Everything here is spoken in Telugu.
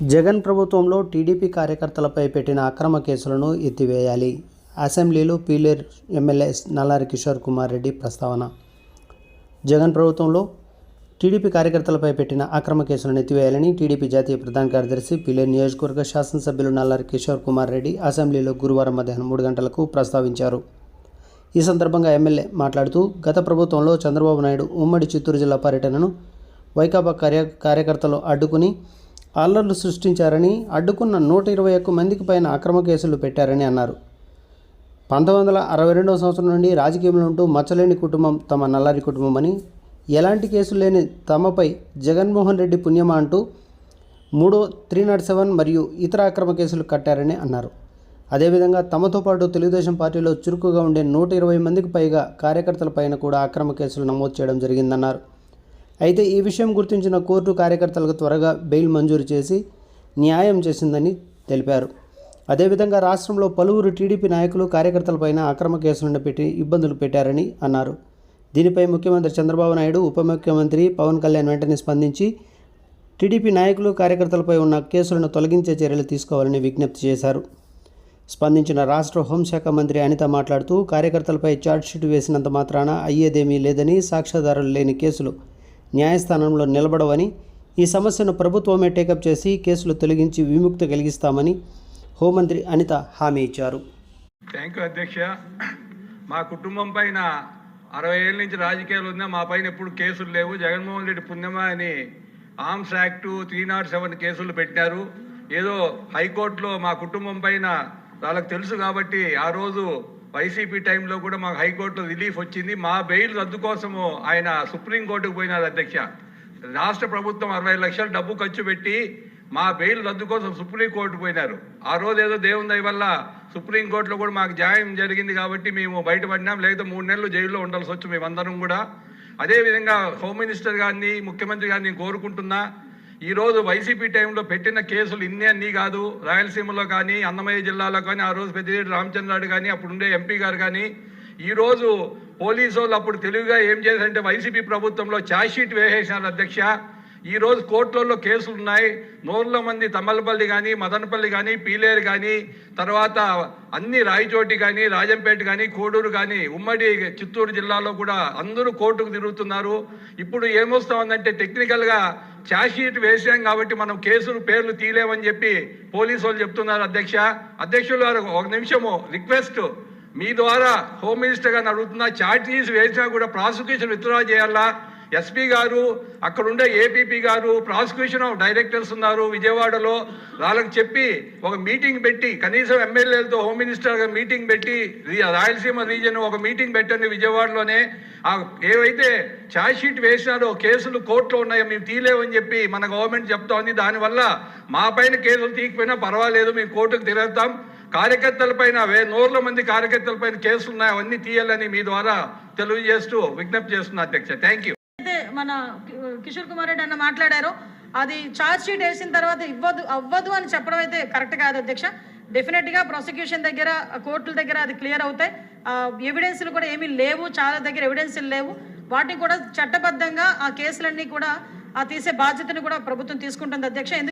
జగన్ ప్రభుత్వంలో టీడీపీ కార్యకర్తలపై పెట్టిన అక్రమ కేసులను ఎత్తివేయాలి. అసెంబ్లీలో పీలేర్ ఎమ్మెల్యే నల్లారి కిషోర్ కుమార్ రెడ్డి ప్రస్తావన. జగన్ ప్రభుత్వంలో టీడీపీ కార్యకర్తలపై పెట్టిన అక్రమ కేసులను ఎత్తివేయాలని టీడీపీ జాతీయ ప్రధాన కార్యదర్శి పీలేర్ నియోజకవర్గ శాసనసభ్యులు నల్లారి కిషోర్ కుమార్ రెడ్డి అసెంబ్లీలో గురువారం మధ్యాహ్నం మూడు గంటలకు ప్రస్తావించారు. ఈ సందర్భంగా ఎమ్మెల్యే మాట్లాడుతూ గత ప్రభుత్వంలో చంద్రబాబు నాయుడు ఉమ్మడి చిత్తూరు జిల్లా పర్యటనను వైకాపా కార్య కార్యకర్తలు అడ్డుకుని అల్లర్లు సృష్టించారని అడ్డుకున్న నూట ఇరవై ఒక్క మందికి పైన అక్రమ కేసులు పెట్టారని అన్నారు. పంతొమ్మిది వందల అరవై రెండవ సంవత్సరం నుండి రాజకీయంలో ఉంటూ మచ్చలేని కుటుంబం తమ నల్లారి కుటుంబం అని ఎలాంటి కేసులు లేని తమపై జగన్మోహన్ రెడ్డి పుణ్యమా అంటూ మూడో త్రీ నాట్ సెవెన్ మరియు ఇతర అక్రమ కేసులు కట్టారని అన్నారు. అదేవిధంగా తమతో పాటు తెలుగుదేశం పార్టీలో చురుకుగా ఉండే నూట ఇరవై మందికి పైగా కార్యకర్తలపైన కూడా అక్రమ కేసులు నమోదు చేయడం జరిగిందన్నారు. అయితే ఈ విషయం గుర్తించిన కోర్టు కార్యకర్తలకు త్వరగా బెయిల్ మంజూరు చేసి న్యాయం చేసిందని తెలిపారు. అదేవిధంగా రాష్ట్రంలో పలువురు టీడీపీ నాయకులు కార్యకర్తలపైన అక్రమ కేసులను పెట్టి ఇబ్బందులు పెట్టారని అన్నారు. దీనిపై ముఖ్యమంత్రి చంద్రబాబు నాయుడు ఉప ముఖ్యమంత్రి పవన్ కళ్యాణ్ వెంటనే స్పందించి టీడీపీ నాయకులు కార్యకర్తలపై ఉన్న కేసులను తొలగించే చర్యలు తీసుకోవాలని విజ్ఞప్తి చేశారు. స్పందించిన రాష్ట్ర హోంశాఖ మంత్రి అనిత మాట్లాడుతూ కార్యకర్తలపై ఛార్జ్షీట్ వేసినంత మాత్రాన అయ్యేదేమీ లేదని సాక్ష్యాధారాలు లేని కేసులు న్యాయస్థానంలో నిలబడవని ఈ సమస్యను ప్రభుత్వమే టేకప్ చేసి కేసులు తొలగించి విముక్తి కలిగిస్తామని హోంమంత్రి అనిత హామీ ఇచ్చారు. థ్యాంక్ యూ అధ్యక్ష మా కుటుంబం పైన అరవై ఏళ్ళ నుంచి రాజకీయాలు ఉన్నా మా పైన ఎప్పుడు కేసులు లేవు. జగన్మోహన్ రెడ్డి పుణ్యమా అని arms act three not seven కేసులు పెట్టారు ఏదో హైకోర్టులో మా కుటుంబం పైన వాళ్ళకి తెలుసు కాబట్టి ఆ రోజు వైసీపీ టైంలో కూడా మాకు హైకోర్టులో రిలీఫ్ వచ్చింది. మా బెయిల్ రద్దు కోసము ఆయన సుప్రీంకోర్టుకు పోయినారు అధ్యక్ష. రాష్ట్ర ప్రభుత్వం అరవై లక్షలు డబ్బు ఖర్చు పెట్టి మా బెయిల్ రద్దు కోసం సుప్రీంకోర్టు పోయినారు. ఆ రోజు ఏదో దేవుని దయ వల్ల సుప్రీంకోర్టులో కూడా మాకు జాయం జరిగింది కాబట్టి మేము బయటపడినాం. లేకపోతే మూడు నెలలు జైల్లో ఉండాల్సి వచ్చు మేమందరం కూడా. అదేవిధంగా హోమ్ మినిస్టర్ గారిని ముఖ్యమంత్రి గారిని కోరుకుంటున్నా. ఈరోజు వైసీపీ టైంలో పెట్టిన కేసులు ఇన్ని అన్ని కాదు. రాయలసీమలో కానీ అన్నమయ్య జిల్లాలో కానీ ఆ రోజు పెద్దిరెడ్డి రామచంద్రాడు కానీ అప్పుడు ఉండే ఎంపీ గారు కానీ ఈరోజు పోలీసు వాళ్ళు అప్పుడు తెలివిగా ఏం చేశారంటే వైసీపీ ప్రభుత్వంలో ఛార్జ్షీట్ వేసేసినారు అధ్యక్ష. ఈ రోజు కోర్టులలో కేసులు ఉన్నాయి. నూరుల మంది తమ్మలపల్లి కానీ మదనపల్లి కానీ పీలేరు కానీ తర్వాత అన్ని రాయచోటి కానీ రాజంపేట కానీ కోడూరు కానీ ఉమ్మడి చిత్తూరు జిల్లాలో కూడా అందరూ కోర్టుకు తిరుగుతున్నారు. ఇప్పుడు ఏమొస్తామందంటే టెక్నికల్గా ఛార్జ్షీట్ వేసాం కాబట్టి మనం కేసులు పేర్లు తీలేమని చెప్పి పోలీసు వాళ్ళు చెప్తున్నారు అధ్యక్ష. అధ్యక్షులు గారు ఒక నిమిషము రిక్వెస్ట్. మీ ద్వారా హోమ్ మినిస్టర్ గారిని అడుగుతున్నా ఛార్జీస్ వేసినా కూడా ప్రాసిక్యూషన్ విత్డ్రా చేయాలా? ఎస్పీ గారు అక్కడుండే ఏపీపీ గారు ప్రాసిక్యూషన్ డైరెక్టర్స్ ఉన్నారు విజయవాడలో. వాళ్ళకి చెప్పి ఒక మీటింగ్ పెట్టి కనీసం ఎమ్మెల్యేలతో హోమ్ మినిస్టర్ మీటింగ్ పెట్టి రాయలసీమ రీజన్ ఒక మీటింగ్ పెట్టండి విజయవాడలోనే. ఆ ఏవైతే ఛార్జ్షీట్ వేసినారో కేసులు కోర్టులో ఉన్నాయో మేము తీలేమని చెప్పి మన గవర్నమెంట్ చెప్తోంది దానివల్ల మా పైన కేసులు తీయకపోయినా పర్వాలేదు మేము కోర్టుకు తిరుగుతాం. కార్యకర్తల పైన వే నూర్ల మంది కార్యకర్తల పైన కేసులు ఉన్నాయి అవన్నీ తీయాలని మీ ద్వారా తెలియజేస్తూ విజ్ఞప్తి చేస్తున్నా అధ్యక్ష. థ్యాంక్ యూ మన కిషోర్ కుమార్ రెడ్డి అన్న మాట్లాడారో. అది ఛార్జ్ షీట్ వేసిన తర్వాత ఇవ్వదు అవ్వదు అని చెప్పడం అయితే కరెక్ట్ కాదు అధ్యక్ష. డెఫినెట్గా ప్రాసిక్యూషన్ దగ్గర కోర్టుల దగ్గర అది క్లియర్ అవుతాయి. ఎవిడెన్స్లు కూడా ఏమీ లేవు చాలా దగ్గర ఎవిడెన్స్లు లేవు. వాటిని కూడా చట్టబద్ధంగా ఆ కేసులన్నీ కూడా ఆ తీసే బాధ్యతను కూడా ప్రభుత్వం తీసుకుంటుంది అధ్యక్ష.